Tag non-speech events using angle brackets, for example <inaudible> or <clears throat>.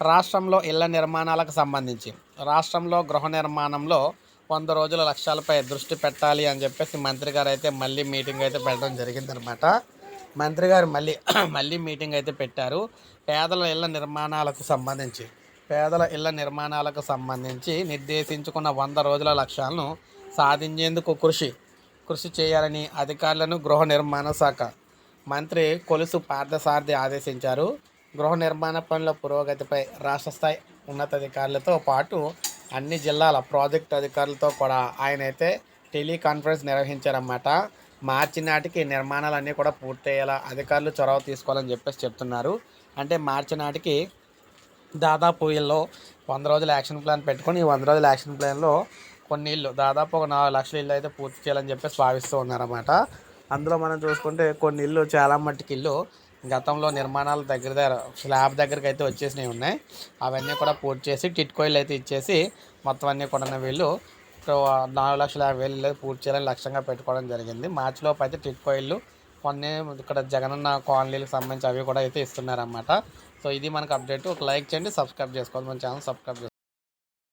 రాష్ట్రంలో ఇళ్ళ నిర్మాణాలకు సంబంధించి. రాష్ట్రంలో గృహ నిర్మాణంలో వంద రోజుల లక్ష్యాలపై దృష్టి పెట్టాలి అని చెప్పేసి మంత్రి గారు అయితే మళ్ళీ మీటింగ్ అయితే పెట్టడం జరిగిందనమాట. మంత్రి గారు మళ్ళీ <clears throat> మళ్ళీ మీటింగ్ అయితే పెట్టారు. పేదల ఇళ్ళ నిర్మాణాలకు సంబంధించి. పేదల ఇళ్ళ నిర్మాణాలకు సంబంధించి నిర్దేశించుకున్న వంద రోజుల లక్ష్యాలను సాధించేందుకు కృషి కృషి చేయాలని అధికారులను గృహ నిర్మాణ శాఖ మంత్రి కొలుసు పార్థసారథి ఆదేశించారు. గృహ నిర్మాణ పనుల పురోగతిపై రాష్ట్ర స్థాయి ఉన్నతాధికారులతో పాటు అన్ని జిల్లాల ప్రాజెక్ట్ అధికారులతో కూడా ఆయన అయితే టెలికాన్ఫరెన్స్ నిర్వహించారన్నమాట. మార్చి నాటికి నిర్మాణాలన్నీ కూడా పూర్తయ్యేలా అధికారులు చొరవ తీసుకోవాలని చెప్పేసి చెప్తున్నారు. అంటే మార్చి నాటికి దాదాపు వీళ్ళు వంద రోజుల యాక్షన్ ప్లాన్ పెట్టుకొని ఈ వంద రోజుల యాక్షన్ ప్లాన్లో కొన్ని ఇల్లు దాదాపు ఒక నాలుగు లక్షల ఇల్లు అయితే పూర్తి చేయాలని చెప్పేసి భావిస్తూ ఉన్నారన్నమాట. అందులో మనం చూసుకుంటే కొన్ని ఇల్లు చాలా మట్టుకి ఇల్లు గతంలో నిర్మాణాల దగ్గర దగ్గర స్లాబ్ దగ్గరికి అయితే వచ్చేసినవి ఉన్నాయి. అవన్నీ కూడా పూర్తి చేసి టిట్కోయిల్ అయితే ఇచ్చేసి మొత్తం అన్నీ కూడా వీళ్ళు నాలుగు లక్షల యాభై వేలు పూర్తి చేయాలని లక్ష్యంగా పెట్టుకోవడం జరిగింది. మార్చిలోపు అయితే టిట్కోయిలు కొన్ని ఇక్కడ జగనన్న కాలనీలకు సంబంధించి అవి కూడా అయితే ఇస్తున్నారన్నమాట. సో ఇది మనకు అప్డేట్. ఒక లైక్ చేయండి సబ్స్క్రైబ్ చేసుకోవాలి. మన ఛానల్ సబ్స్క్రైబ్